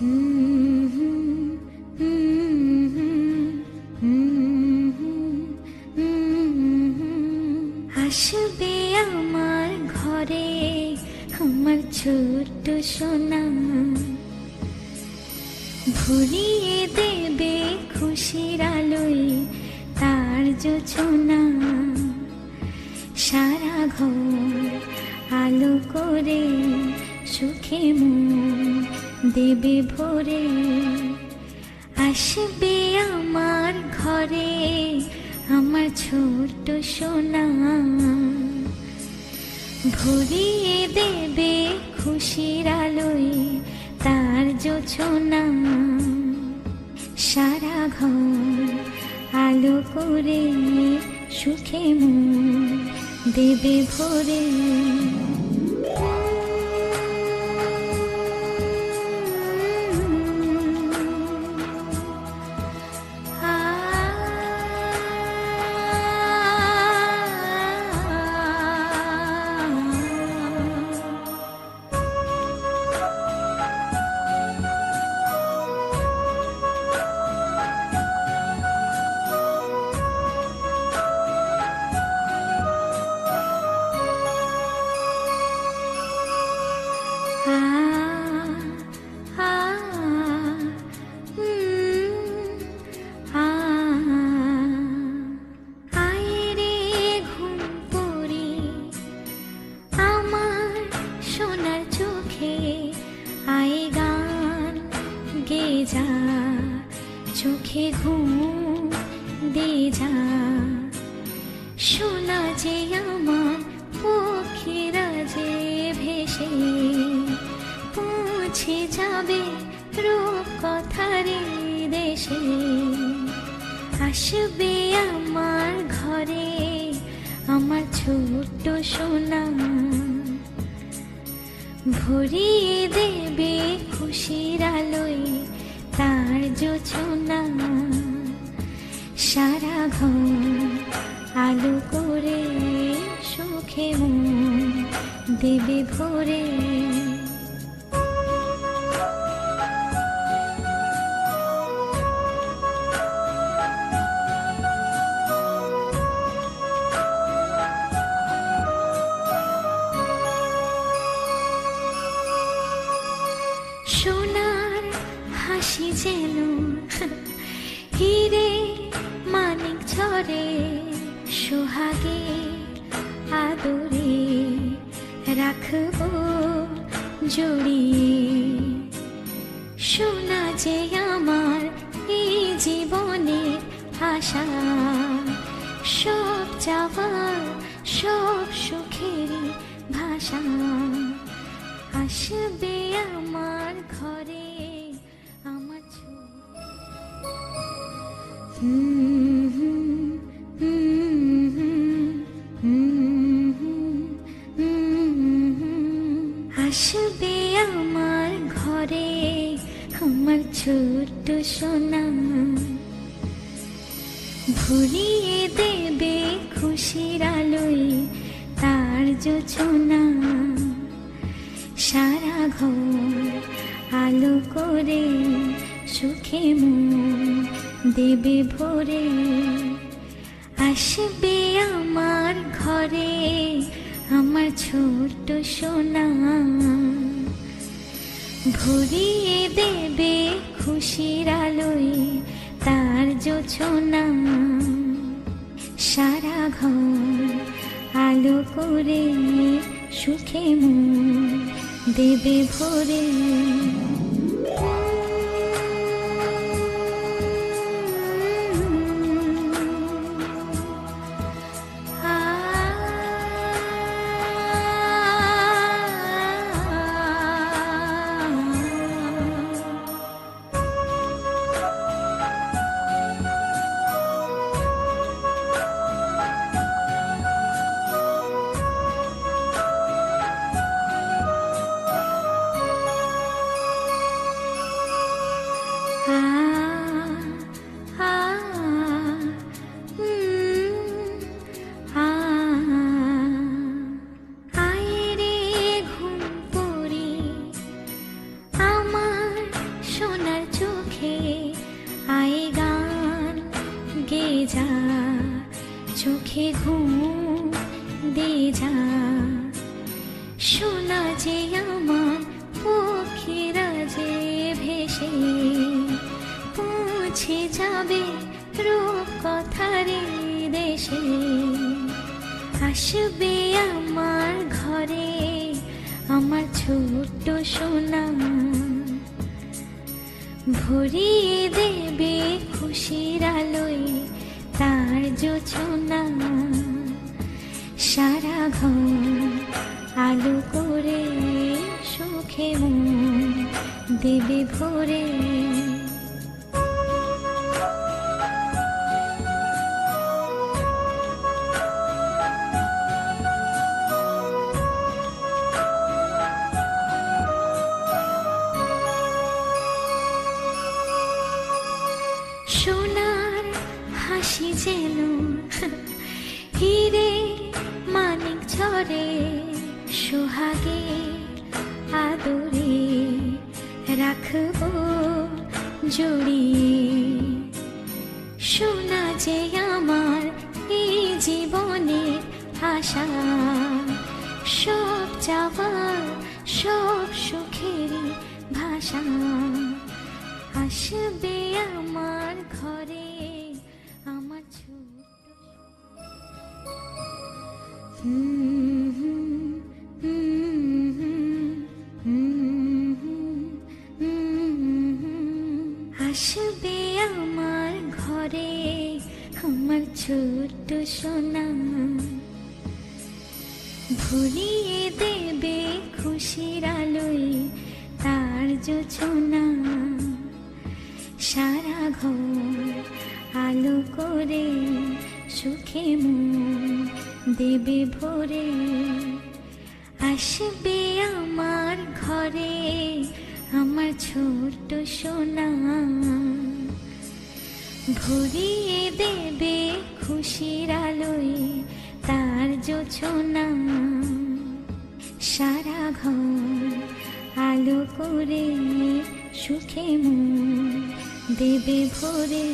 আসবে আমার ঘরে আমার ছোট্ট সোনা। ভরিয়ে দেবে খুশির আলোয় তার যোছনা। সারা ঘর আলো করে সুখে মন দেবে ভরে আসবে আমার ঘরে আমার ছোট্ট সোনা। ভরিয়ে দেবে খুশির আলোয় তার যোছনা। সারা ঘর আলো করে সুখে মন দেবে ভরে। আসবে আমার ঘরে, আমার ছোট্ট সোনা। ভরিয়ে দেবে খুশির আলোয় তার যোছনা সারা ঘর আলো করে সুখে দেবে ভরে। ঝরে সোহাগে আদরে রাখব জড়িয়ে। সোনা যে আমার এই জীবনের আশা সব যাবার সব সুখের ভাষা। আসবে আমার ঘরে আমার হুম, ছোট্ট সোনা, ভরিয়ে দেবে খুশির আলোয় তার যোছনা। সারা ঘর আলো করে সুখে মন দেবে ভরে। আসবে আমার ঘরে আমার ছোট্ট সোনা। ভরিয়ে দেবে খুশির আলোয় তার যোছনা সারা ঘর আলো করে সুখে মন দেবে ভরে। শোনা যে আমার পক্ষীরা যে ভেসে, পৌঁছে যাবে রূপ কথারে দেশে। আসবে আমার ঘরে আমার ছোট্ট সোনা, ভরিয়ে দেবে খুশির আলোয় তার জোছনা সারা ঘর আলো করে সুখে দেবে ভরে। সোনার হাসি যেন হিরে মানিক ঝরে। সোহাগে আদরে রাখব জড়িয়ে সোনা যে আমার এই জীবনের আশা সব চাওয়ার সব সুখের ভাষা। আসবে আমার ঘরে আমার ছোট হুম, ছোট্ট সোনা ভুলিয়ে দেবে খুশির আলোয় তার জোছনা সারা ঘর আলো করে সুখে মন দেবে ভরে। আসবে আমার ঘরে আমার ছোট্ট সোনা। ভরিয়ে দেবে খুশির আলোয় তার জোছনা সারা ঘর আলো করে সুখে মন দেবে ভরে।